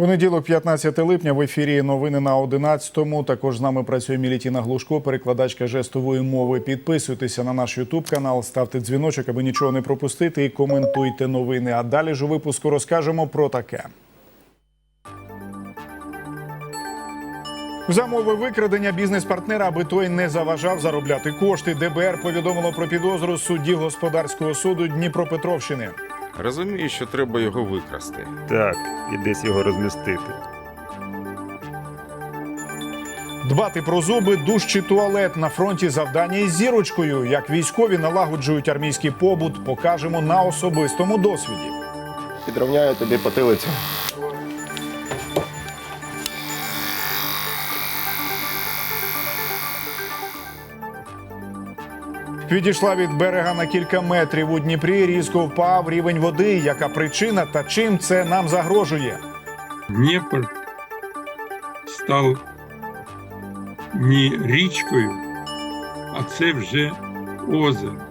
Понеділок, 15 липня, в ефірі новини на 11-му. Також з нами працює Мілітіна Глушко, перекладачка жестової мови. Підписуйтеся на наш Ютуб канал, ставте дзвіночок, аби нічого не пропустити, і коментуйте новини. А далі ж у випуску розкажемо про таке. За мови викрадення бізнес-партнера, аби той не заважав заробляти кошти. ДБР повідомило про підозру судді господарського суду Дніпропетровщини. Розумію, що треба його викрасти. Так, і десь його розмістити. Дбати про зуби, душ чи туалет на фронті завдання із зірочкою. Як військові налагоджують армійський побут, покажемо на особистому досвіді. Підровняю тобі потилицю. Відійшла від берега на кілька метрів у Дніпрі. Різко впав рівень води. Яка причина та чим це нам загрожує? Дніпр став не річкою, а це вже озеро.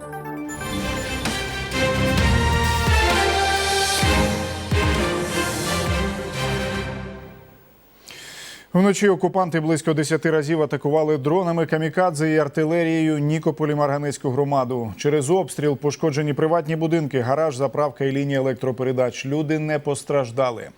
Вночі окупанти близько 10 разів атакували дронами камікадзе і артилерією Нікополі Марганецьку громаду. Через обстріл пошкоджені приватні будинки, гараж, заправка і лінія електропередач. Люди не постраждали.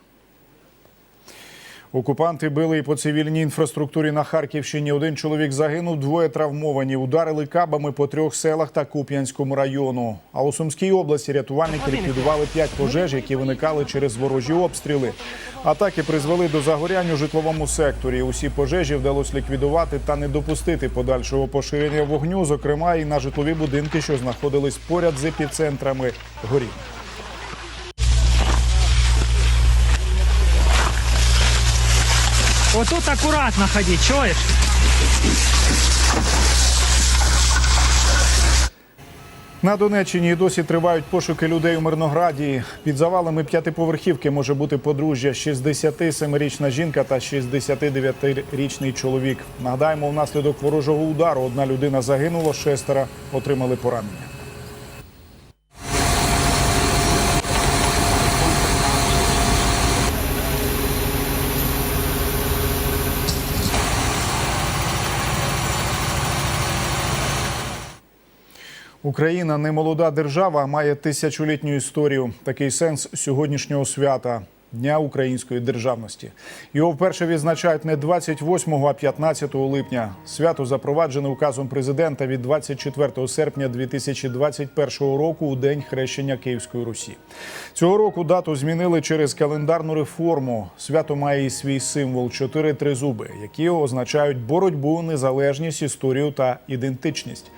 Окупанти били і по цивільній інфраструктурі на Харківщині. Один чоловік загинув, двоє травмовані. Ударили кабами по трьох селах та Куп'янському району. А у Сумській області рятувальники ліквідували п'ять пожеж, які виникали через ворожі обстріли. Атаки призвели до загорянь у житловому секторі. Усі пожежі вдалося ліквідувати та не допустити подальшого поширення вогню, зокрема і на житлові будинки, що знаходились поряд з епіцентрами горіння. Вот тут аккуратно ходи, чуешь? На Донеччині і досі тривають пошуки людей у Мирнограді. Під завалами п'ятиповерхівки може бути подружжя 67-річна жінка та 69-річний чоловік. Нагадаємо, внаслідок ворожого удару одна людина загинула, шестеро отримали поранення. Україна не молода держава, має тисячолітню історію. Такий сенс сьогоднішнього свята Дня української державності. Його вперше відзначають не 28, а 15 липня. Свято запроваджене указом президента від 24 серпня 2021 року у день хрещення Київської Русі. Цього року дату змінили через календарну реформу. Свято має і свій символ чотири тризуби, які означають боротьбу, незалежність, історію та ідентичність.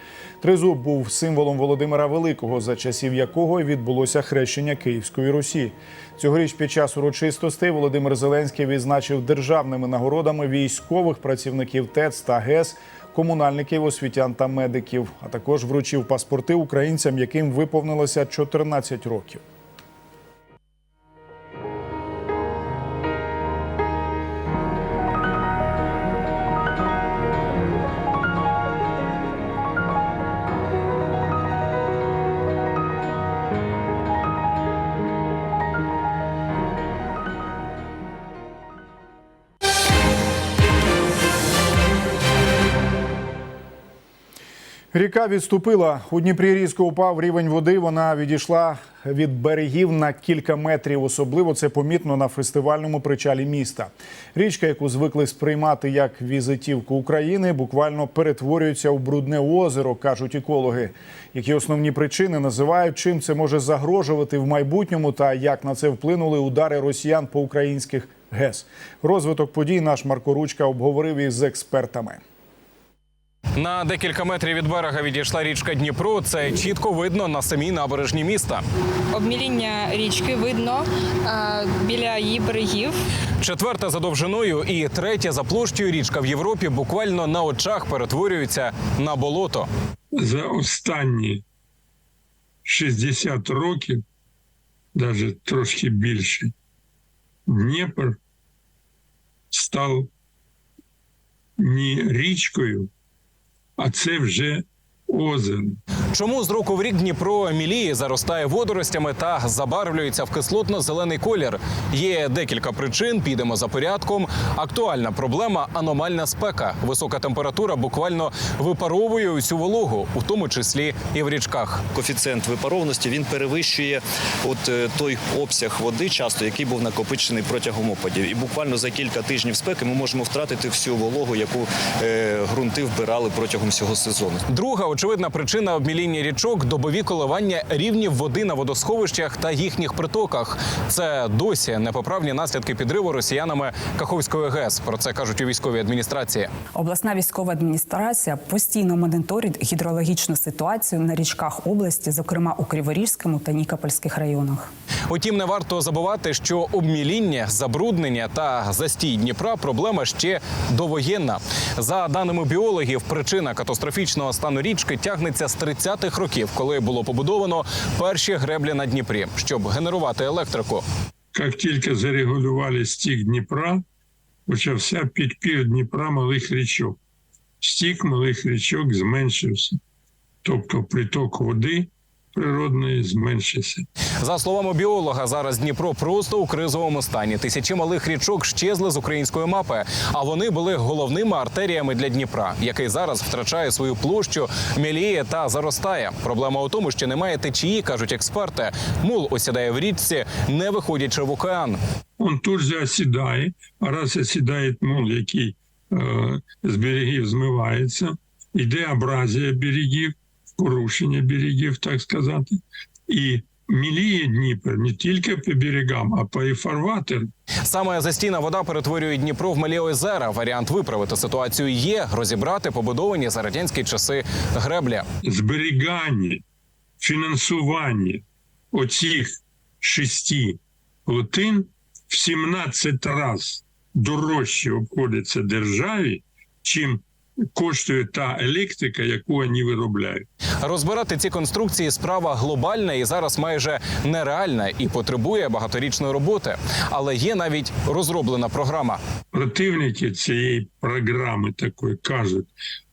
Тризуб був символом Володимира Великого, за часів якого відбулося хрещення Київської Русі. Цьогоріч під час урочистостей Володимир Зеленський відзначив державними нагородами військових працівників ТЕЦ та ГЕС, комунальників, освітян та медиків, а також вручив паспорти українцям, яким виповнилося 14 років. Відступила. У Дніпрі різко упав рівень води. Вона відійшла від берегів на кілька метрів. Особливо це помітно на фестивальному причалі міста. Річка, яку звикли сприймати як візитівку України, буквально перетворюється у брудне озеро, кажуть екологи. Які основні причини називають, чим це може загрожувати в майбутньому, та як на це вплинули удари росіян по українських ГЕС. Розвиток подій наш Марко Ручка обговорив із експертами. На декілька метрів від берега відійшла річка Дніпро. Це чітко видно на самій набережні міста. Обміління річки видно е, біля її берегів. Четверта за довжиною і третя за площею річка в Європі буквально на очах перетворюється на болото. За останні 60 років, навіть трошки більше, Дніпр став не річкою, а це вже озеро. Чому з року в рік Дніпро міліє заростає водоростями та забарвлюється в кислотно-зелений колір? Є декілька причин. Підемо за порядком. Актуальна проблема аномальна спека. Висока температура буквально випаровує усю вологу, у тому числі і в річках. коефіцієнт випаровності він перевищує от е, той обсяг води, часто який був накопичений протягом опадів. І буквально за кілька тижнів спеки ми можемо втратити всю вологу, яку е, ґрунти вбирали протягом всього сезону. Друга очевидна причина обміління річок добові коливання рівнів води на водосховищах та їхніх притоках. Це досі непоправні наслідки підриву росіянами Каховської ГЕС. Про це кажуть у військовій адміністрації. Обласна військова адміністрація постійно моніторить гідрологічну ситуацію на річках області, зокрема у Криворізькому та Нікопольських районах. Утім, не варто забувати, що обміління, забруднення та застій Дніпра проблема ще довоєнна. За даними біологів, причина катастрофічного стану річки тягнеться з 30-х років, коли було побудовано перші греблі на Дніпрі, щоб генерувати електрику. Як тільки зарегулювали стік Дніпра, почався підпір Дніпра малих річок. Стік малих річок зменшився. Тобто приток води природної зменшився. За словами біолога, зараз Дніпро просто у кризовому стані. Тисячі малих річок щезли з української мапи, а вони були головними артеріями для Дніпра, який зараз втрачає свою площу, міліє та заростає. Проблема у тому, що немає течії, кажуть експерти. Мул осідає в річці, не виходячи в океан. Он тут же осідає, а раз осідає мул, який е, з берегів змивається, йде абразія берегів, порушення берегів, так сказати, і міліє Дніпр не тільки по берегам, а по і фарватеру. Саме застійна вода перетворює Дніпро в малі озера. Варіант виправити ситуацію є розібрати побудовані за радянські часи греблі. зберігання, фінансування оцих шести плотин в 17 разів дорожче обходиться державі, чим коштує та електрика, яку вони виробляють. Розбирати ці конструкції справа глобальна і зараз майже нереальна і потребує багаторічної роботи. Але є навіть розроблена програма. Противники цієї програми такої кажуть: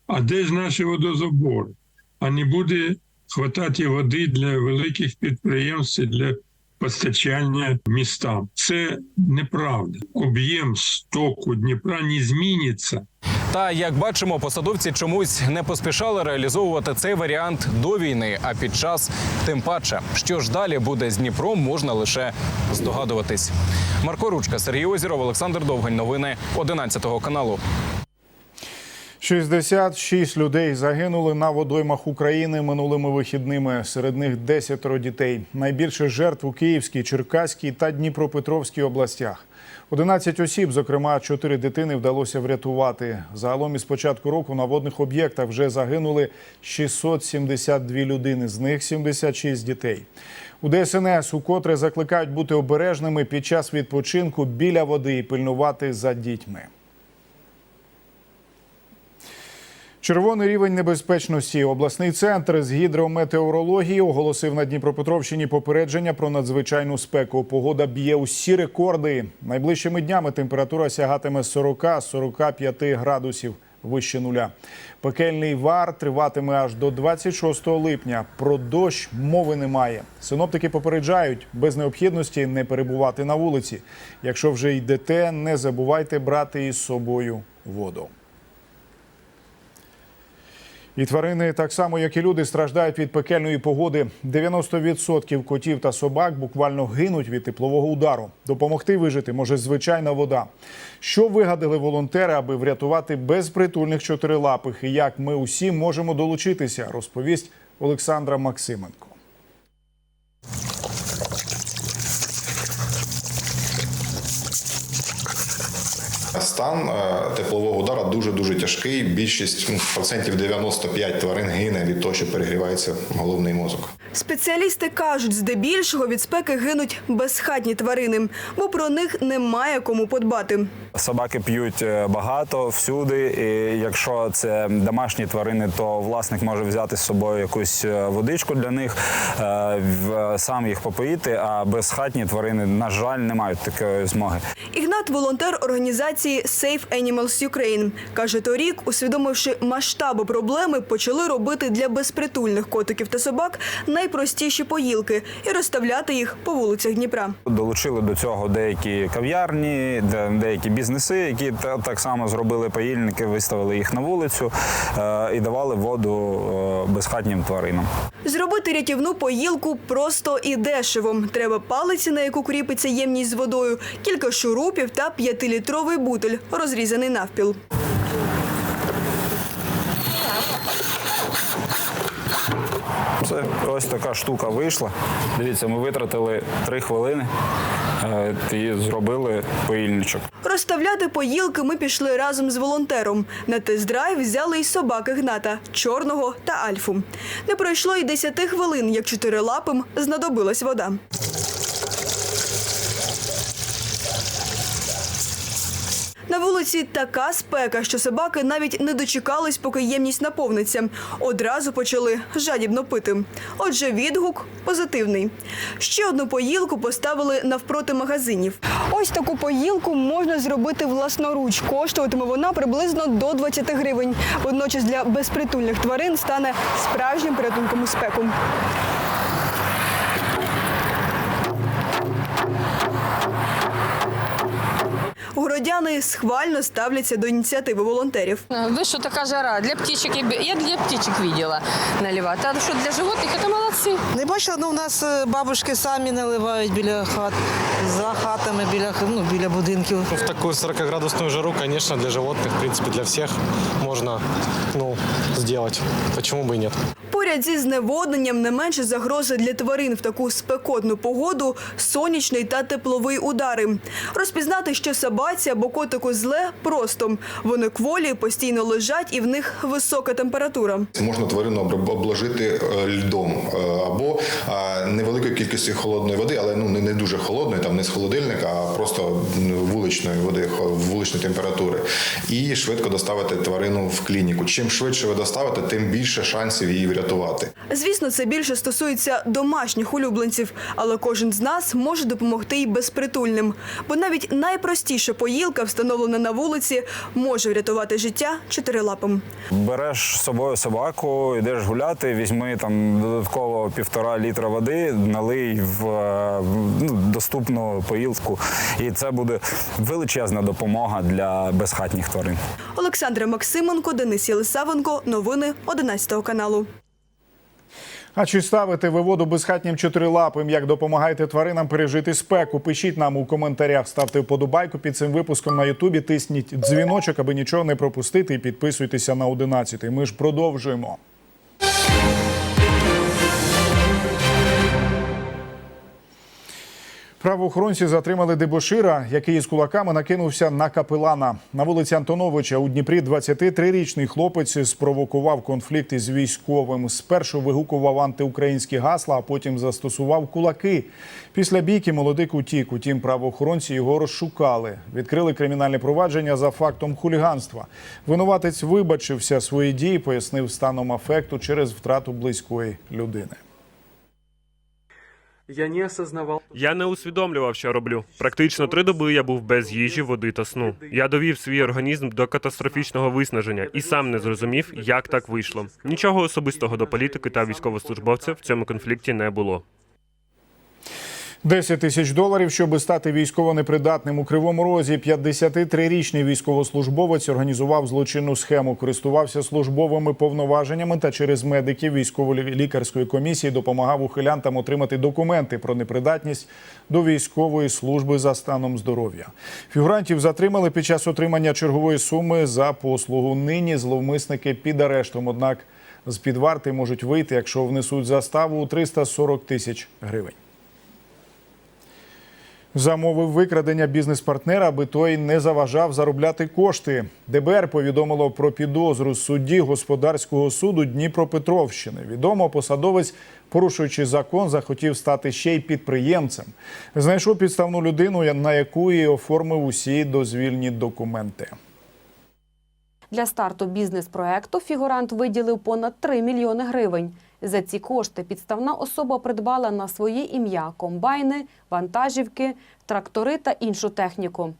а де ж наші водозабори? А не буде хватати води для великих підприємств і для постачання містам. Це неправда. Об'єм стоку Дніпра не зміниться. Та як бачимо, посадовці чомусь не поспішали реалізовувати цей варіант до війни, а під час тим паче, що ж далі буде з Дніпром, можна лише здогадуватись. Марко Ручка, Сергій Озіров, Олександр Довгань. Новини 11 каналу. 66 людей загинули на водоймах України минулими вихідними. Серед них 10 дітей. Найбільше жертв у Київській, Черкаській та Дніпропетровській областях. 11 осіб, зокрема 4 дитини, вдалося врятувати. Загалом із початку року на водних об'єктах вже загинули 672 людини, з них 76 дітей. У ДСНС укотре закликають бути обережними під час відпочинку біля води і пильнувати за дітьми. Червоний рівень небезпечності. Обласний центр з гідрометеорології оголосив на Дніпропетровщині попередження про надзвичайну спеку. Погода б'є усі рекорди. Найближчими днями температура сягатиме 40-45 градусів вище нуля. Пекельний вар триватиме аж до 26 липня. Про дощ мови немає. Синоптики попереджають без необхідності не перебувати на вулиці. Якщо вже йдете, не забувайте брати із собою воду. І тварини, так само як і люди, страждають від пекельної погоди. 90% котів та собак буквально гинуть від теплового удару. Допомогти вижити може звичайна вода. Що вигадали волонтери, аби врятувати безпритульних чотирилапих, і як ми усі можемо долучитися, розповість Олександра Максименко. Стан е, теплового удара дуже дуже тяжкий. Більшість ну, процентів 95 тварин гине від того, що перегрівається головний мозок. Спеціалісти кажуть, здебільшого від спеки гинуть безхатні тварини, бо про них немає кому подбати. Собаки п'ють е, багато всюди. І якщо це домашні тварини, то власник може взяти з собою якусь е, водичку для них, сам їх попоїти. А безхатні тварини, на жаль, не мають такої змоги. Ігнат – волонтер організації Safe Animals Ukraine. Каже, торік, усвідомивши масштаби проблеми, почали робити для безпритульних котиків та собак найпростіші поїлки і розставляти їх по вулицях Дніпра. Долучили до цього деякі кав'ярні, деякі бізнеси, які так само зробили паїльники, виставили їх на вулицю е, і давали воду е, безхатнім тваринам. Зробити рятівну поїлку просто і дешево. Треба палиці, на яку кріпиться ємність з водою, кілька шурупів та п'ятилітровий бутиль, розрізаний навпіл. Це ось така штука вийшла. Дивіться, ми витратили три хвилини е, і зробили паїльничок. Розставляти поїлки ми пішли разом з волонтером. На тест-драйв взяли й собаки Гната, чорного та альфу. Не пройшло й 10 хвилин, як чотирилапим знадобилась вода. На вулиці така спека, що собаки навіть не дочекались, поки ємність наповниться. Одразу почали жадібно пити. Отже, відгук позитивний. Ще одну поїлку поставили навпроти магазинів. Ось таку поїлку можна зробити власноруч. Коштуватиме вона приблизно до 20 гривень. Водночас для безпритульних тварин стане справжнім порятунком у спеку. Городяни схвально ставляться до ініціативи волонтерів. Ви що така жара? Для птичок я, для птичок бачила наливати. А що для животних, це молодці. Не бачила, ну у нас е, бабушки самі наливають біля хат, за хатами, біля, ну, біля будинків. В такую 40-градусную жару, конечно, для животных, в принципе, для всех можно ну, сделать. Почему бы и нет? Поряд зі зневодненням не менше загрози для тварин в таку спекотну погоду сонячний та тепловий удари. Розпізнати, що собаці або котику зле, просто. Вони кволі, постійно лежать і в них висока температура. Можна тварину обложити е, льдом е, або е, невеликою кількістю холодної води, але ну не не дуже холодної, там не з холодильника, а просто вуличної води, вуличної температури, і швидко доставити тварину в клініку. Чим швидше ви доставите, тим більше шансів її врятувати. Звісно, це більше стосується домашніх улюбленців, але кожен з нас може допомогти й безпритульним. Бо навіть найпростіша поїлка, встановлена на вулиці, може врятувати життя чотирилапим. Береш з собою собаку, йдеш гуляти, візьми там додатково півтора літра води, налий в е, ну, доступну поїлку. І це буде величезна допомога для безхатніх тварин. Олександра Максименко, Денис Єлисавенко. Новини 11 каналу. А чи ставите ви воду безхатнім чотирилапим? Як допомагаєте тваринам пережити спеку? Пишіть нам у коментарях, ставте вподобайку під цим випуском на Ютубі. Тисніть дзвіночок, аби нічого не пропустити, і підписуйтеся на 11. Ми ж продовжуємо. Правоохоронці затримали дебошира, який із кулаками накинувся на капелана. На вулиці Антоновича у Дніпрі 23-річний хлопець спровокував конфлікт із військовим. Спершу вигукував антиукраїнські гасла, а потім застосував кулаки. Після бійки молодик утік. Утім, правоохоронці його розшукали. Відкрили кримінальне провадження за фактом хуліганства. Винуватець вибачився свої дії, пояснив станом афекту через втрату близької людини. Я не осознавал. Я не усвідомлював, що роблю. Практично три доби я був без їжі, води та сну. Я довів свій організм до катастрофічного виснаження і сам не зрозумів, як так вийшло. Нічого особистого до політики та військовослужбовця в цьому конфлікті не було. 10 тисяч доларів, щоб стати військово непридатним у Кривому Розі. 53-річний військовослужбовець організував злочинну схему, користувався службовими повноваженнями та через медиків військово-лікарської комісії допомагав ухилянтам отримати документи про непридатність до військової служби за станом здоров'я. Фігурантів затримали під час отримання чергової суми за послугу. Нині зловмисники під арештом. Однак з під варти можуть вийти, якщо внесуть заставу у 340 тисяч гривень. Замовив викрадення бізнес-партнера, аби той не заважав заробляти кошти. ДБР повідомило про підозру судді господарського суду Дніпропетровщини. Відомо, посадовець, порушуючи закон, захотів стати ще й підприємцем. Знайшов підставну людину, на яку і оформив усі дозвільні документи. Для старту бізнес-проекту фігурант виділив понад 3 мільйони гривень. За ці кошти підставна особа придбала на своє ім'я комбайни, вантажівки, трактори та іншу техніку.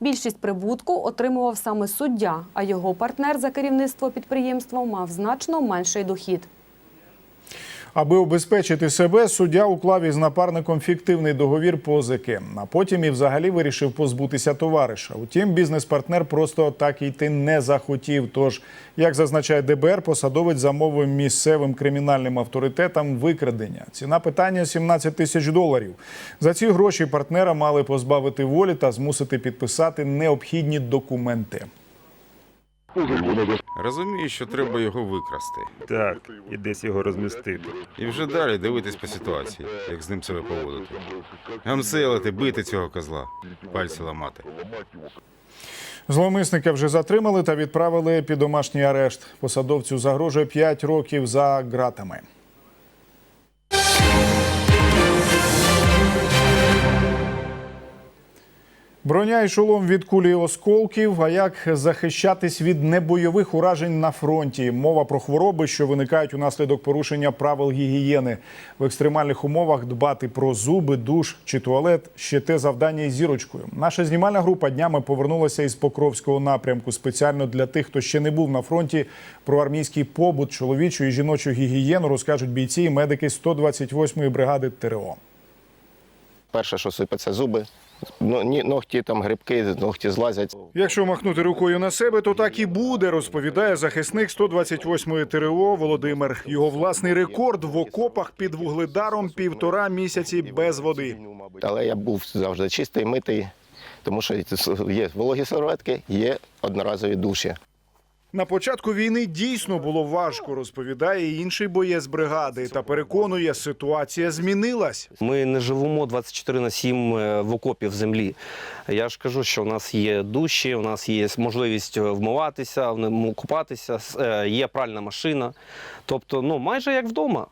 Більшість прибутку отримував саме суддя, а його партнер за керівництво підприємства мав значно менший дохід. Аби обезпечити себе, суддя уклав із напарником фіктивний договір позики, а потім і взагалі вирішив позбутися товариша. Утім, бізнес-партнер просто так йти не захотів. Тож, як зазначає ДБР, посадовець замовив місцевим кримінальним авторитетам викрадення. Ціна питання 17 тисяч доларів. За ці гроші партнера мали позбавити волі та змусити підписати необхідні документи. Розумію, що треба його викрасти. Так, і десь його розмістити. І вже далі дивитись по ситуації, як з ним себе поводити. Гамселити, бити цього козла, пальці ламати. Зловмисника вже затримали та відправили під домашній арешт. Посадовцю загрожує 5 років за ґратами. Броня і шолом від кулі осколків. А як захищатись від небойових уражень на фронті? Мова про хвороби, що виникають унаслідок порушення правил гігієни. В екстремальних умовах дбати про зуби, душ чи туалет ще те завдання із зірочкою. Наша знімальна група днями повернулася із Покровського напрямку спеціально для тих, хто ще не був на фронті. Про армійський побут, чоловічу і жіночу гігієну розкажуть бійці і медики 128-ї бригади ТРО. Перше, що сипаться зуби, ногті, там грибки, ногті злазять. Якщо махнути рукою на себе, то так і буде, розповідає захисник 128-ї ТРО Володимир. Його власний рекорд в окопах під вугледаром півтора місяці без води. Але я був завжди чистий, митий, тому що є вологі серветки, є одноразові душі. На початку війни дійсно було важко, розповідає інший боєць бригади та переконує, ситуація змінилась. Ми не живемо 24 на 7 е, в окопі в землі. Я ж кажу, що в нас є душі, у нас є можливість вмиватися, в ньому купатися, е, є пральна машина. Тобто, ну майже як вдома.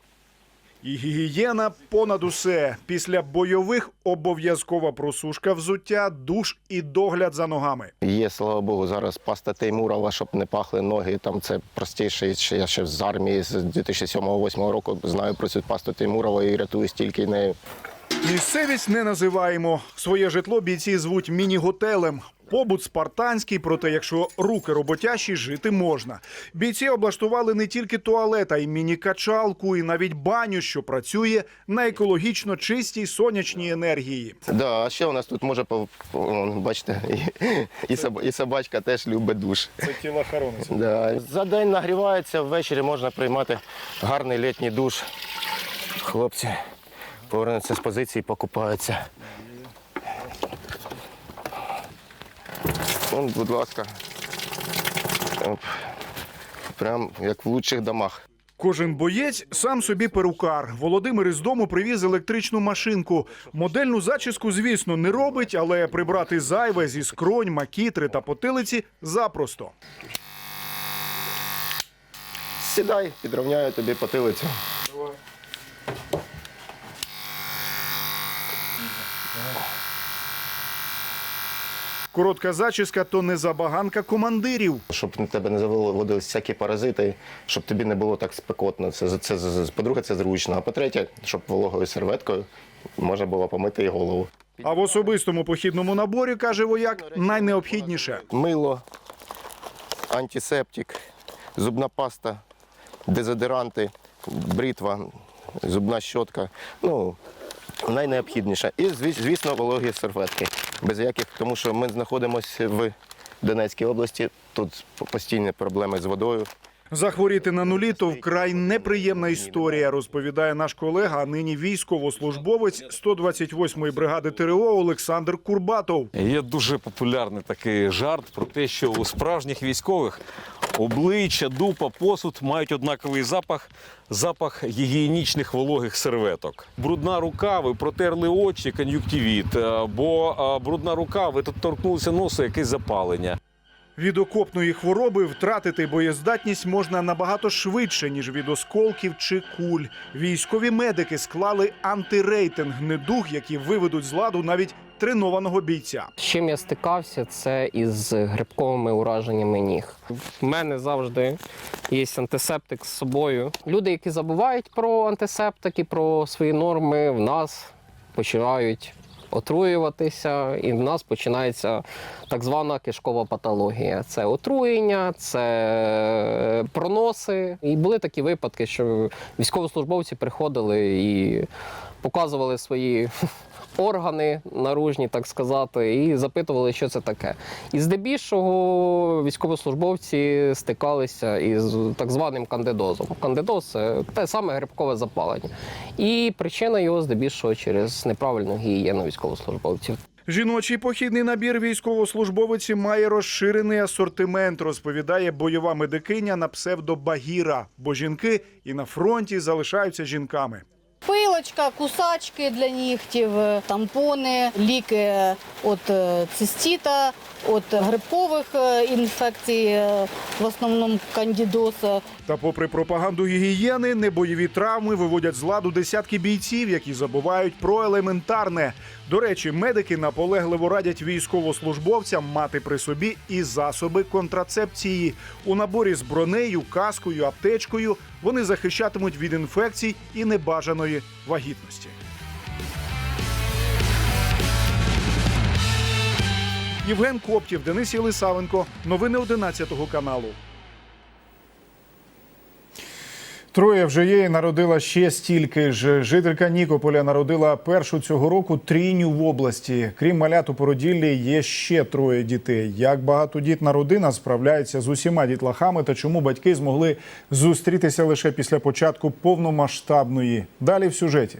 І гігієна понад усе. Після бойових обов'язкова просушка взуття, душ і догляд за ногами. Є, слава Богу, зараз паста Теймурова, щоб не пахли ноги. Там це простіше. Я ще з армії з 2007-2008 року знаю про цю пасту Теймурова і рятуюсь тільки нею. Місцевість не називаємо. Своє житло бійці звуть міні-готелем. Побут спартанський, проте якщо руки роботящі, жити можна. Бійці облаштували не тільки туалет, а й міні-качалку, і навіть баню, що працює на екологічно чистій сонячній енергії. Да, а ще у нас тут може бачите, і, і, соб- і собачка теж любить душ. Це тілохоронець. Да. За день нагрівається, ввечері можна приймати гарний літній душ. Хлопці повернуться з позиції, покупаються. Вон, будь ласка. Оп. Прям як в лучших домах. Кожен боєць сам собі перукар. Володимир із дому привіз електричну машинку. Модельну зачіску, звісно, не робить, але прибрати зайве зі скронь, макітри та потилиці запросто. Сідай, підровняю тобі потилицю. Коротка зачіска то не забаганка командирів. Щоб на тебе не заводились всякі паразити, щоб тобі не було так спекотно. Це, це, це, по-друге, це зручно. А по-третє, щоб вологою серветкою можна було помити і голову. А в особистому похідному наборі каже вояк найнеобхідніше. Мило, антисептик, зубна паста, дезодоранти, бритва, зубна щотка. Ну, найнеобхідніше. І, звісно, вологі серветки. Без яких, тому що ми знаходимося в Донецькій області, тут постійні проблеми з водою. Захворіти на нулі то вкрай неприємна історія, розповідає наш колега, а нині військовослужбовець 128-ї бригади ТРО Олександр Курбатов. Є дуже популярний такий жарт про те, що у справжніх військових обличчя, дупа, посуд мають однаковий запах запах гігієнічних вологих серветок. Брудна рука, ви протерли очі, кон'юктивіт, бо брудна рука, ви торкнулися носу, якесь запалення. Від окопної хвороби втратити боєздатність можна набагато швидше, ніж від осколків чи куль. Військові медики склали антирейтинг недуг, які виведуть з ладу навіть тренованого бійця. З чим я стикався, це із грибковими ураженнями ніг. В мене завжди є антисептик з собою. Люди, які забувають про антисептики, про свої норми, в нас починають отруюватися, і в нас починається так звана кишкова патологія. Це отруєння, це проноси. І були такі випадки, що військовослужбовці приходили і показували свої органи наружні, так сказати, і запитували, що це таке. І здебільшого військовослужбовці стикалися із так званим кандидозом. Кандидоз це те саме грибкове запалення. І причина його здебільшого через неправильну гігієну військовослужбовців. Жіночий похідний набір військовослужбовиці має розширений асортимент, розповідає бойова медикиня на псевдо Багіра. Бо жінки і на фронті залишаються жінками. Пилочка, кусачки для нігтів, е, тампони, ліки від е, цистіта, від грибкових е, інфекцій, е, в основному кандідоса. Та попри пропаганду гігієни, небойові травми виводять з ладу десятки бійців, які забувають про елементарне. До речі, медики наполегливо радять військовослужбовцям мати при собі і засоби контрацепції. У наборі з бронею, каскою, аптечкою вони захищатимуть від інфекцій і небажаної вагітності. Євген Коптів, Денис Єлисавенко. Новини 11 каналу. Троє вже є і народила ще стільки ж. Жителька Нікополя народила першу цього року трійню в області. Крім малят у породіллі, є ще троє дітей. Як багатодітна родина справляється з усіма дітлахами та чому батьки змогли зустрітися лише після початку повномасштабної? Далі в сюжеті.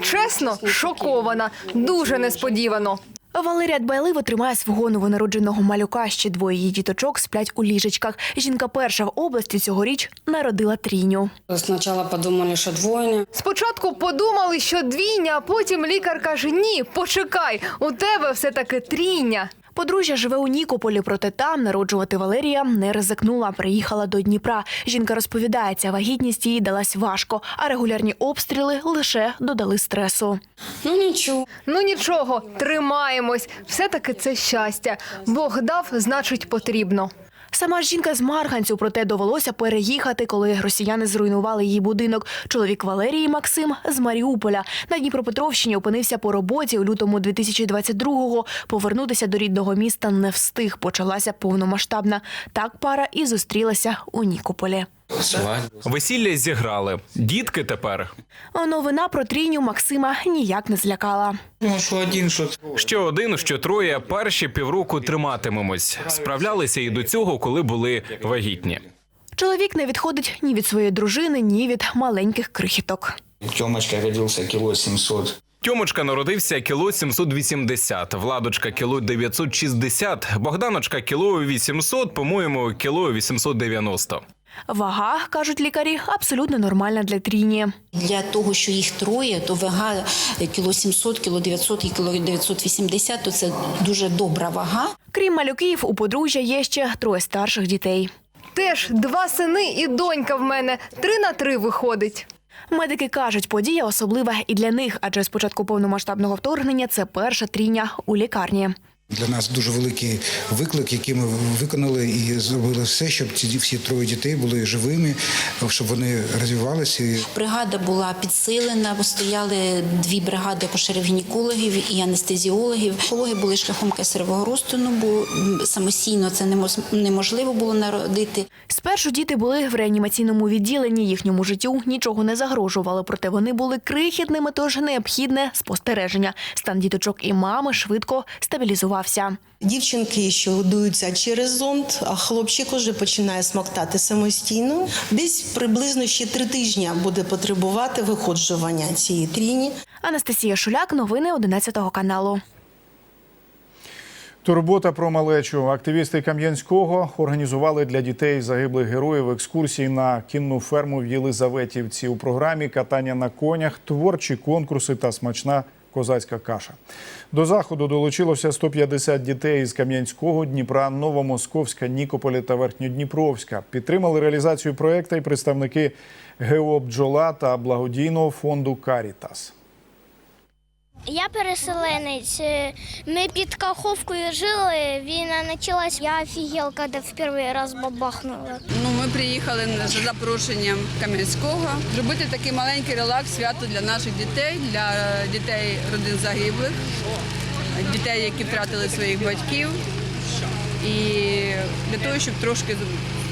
Чесно, шокована. Дуже несподівано. Валерія дбайливо тримає свого новонародженого малюка. Ще двоє її діточок сплять у ліжечках. Жінка перша в області цьогоріч народила трійню. Спочатку подумали, що двойня. Спочатку подумали, що двійня, а потім лікар каже: ні, почекай, у тебе все таки трійня. Подружжя живе у Нікополі, проте там народжувати Валерія не ризикнула. Приїхала до Дніпра. Жінка розповідає, ця вагітність їй далась важко, а регулярні обстріли лише додали стресу. Ну нічого. Ну нічого, тримаємось. Все таки це щастя. Бог дав, значить, потрібно. Сама жінка з Марганцю, проте довелося переїхати, коли росіяни зруйнували її будинок. Чоловік Валерії Максим з Маріуполя на Дніпропетровщині опинився по роботі у лютому 2022-го. Повернутися до рідного міста не встиг. Почалася повномасштабна. Так пара і зустрілася у Нікополі. Весілля зіграли. Дітки тепер. Новина про трійню Максима ніяк не злякала. Ну, що один, що що один, що троє. Перші півроку триматимемось. Справлялися і до цього, коли були вагітні. Чоловік не відходить ні від своєї дружини, ні від маленьких крихіток. Тьомочка родився кіло 700. Тьомочка народився кіло 780, Владочка кіло 960, Богданочка кіло 800, по-моєму, кіло 890. Вага, кажуть лікарі, абсолютно нормальна для трійні. Для того, що їх троє, то вага кіло 700, кіло 900 і кіло 980, то це дуже добра вага. Крім малюків, у подружжя є ще троє старших дітей. Теж два сини і донька в мене. Три на три виходить. Медики кажуть, подія особлива і для них, адже з початку повномасштабного вторгнення це перша трійня у лікарні. Для нас дуже великий виклик, який ми виконали і зробили все, щоб ці всі троє дітей були живими, щоб вони розвивалися. Бригада була підсилена, бо стояли дві бригади акушерів-гінекологів і анестезіологів. Пологи були шляхом кесаревого розтину, бо самостійно це неможливо було народити. Спершу діти були в реанімаційному відділенні. Їхньому життю нічого не загрожувало, проте вони були крихітними, тож необхідне спостереження. Стан діточок і мами швидко стабілізувався. Дівчинки, що годуються через зонд, а хлопчик уже починає смоктати самостійно. Десь приблизно ще три тижні буде потребувати виходжування цієї тріні. Анастасія Шуляк, новини 11 каналу. Турбота про малечу. Активісти Кам'янського організували для дітей загиблих героїв екскурсії на кінну ферму в Єлизаветівці. У програмі катання на конях, творчі конкурси та смачна козацька каша. До заходу долучилося 150 дітей із Кам'янського, Дніпра, Новомосковська, Нікополя та Верхньодніпровська. Підтримали реалізацію проекту і представники ГО «Бджола» та благодійного фонду Карітас. Я переселенець. Е, Ми під Каховкою жили, війна почалась. Я офігел, коли в перший раз бабахнула. Ну, ми приїхали за запрошенням Кам'янського зробити такий маленький релакс свято для наших дітей, для дітей родин загиблих, дітей, які втратили своїх батьків. І для того, щоб трошки,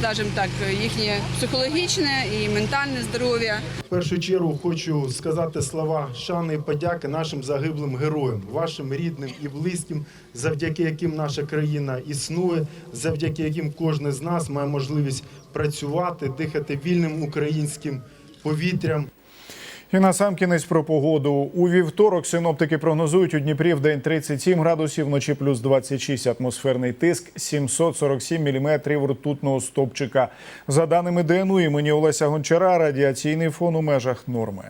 скажімо так, їхнє психологічне і ментальне здоров'я В першу чергу хочу сказати слова шани і подяки нашим загиблим героям, вашим рідним і близьким, завдяки яким наша країна існує, завдяки яким кожен з нас має можливість працювати, дихати вільним українським повітрям. І на сам кінець про погоду. У вівторок синоптики прогнозують у Дніпрі в день 37 градусів, вночі плюс 26 атмосферний тиск, 747 міліметрів ртутного стовпчика. За даними ДНУ імені Олеся Гончара, радіаційний фон у межах норми.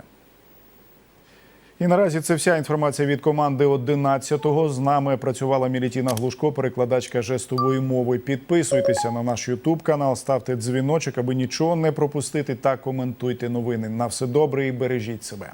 І наразі це вся інформація від команди 11-го. З нами працювала Мілітіна Глушко, перекладачка жестової мови. Підписуйтеся на наш Ютуб канал, ставте дзвіночок, аби нічого не пропустити та коментуйте новини. На все добре і бережіть себе.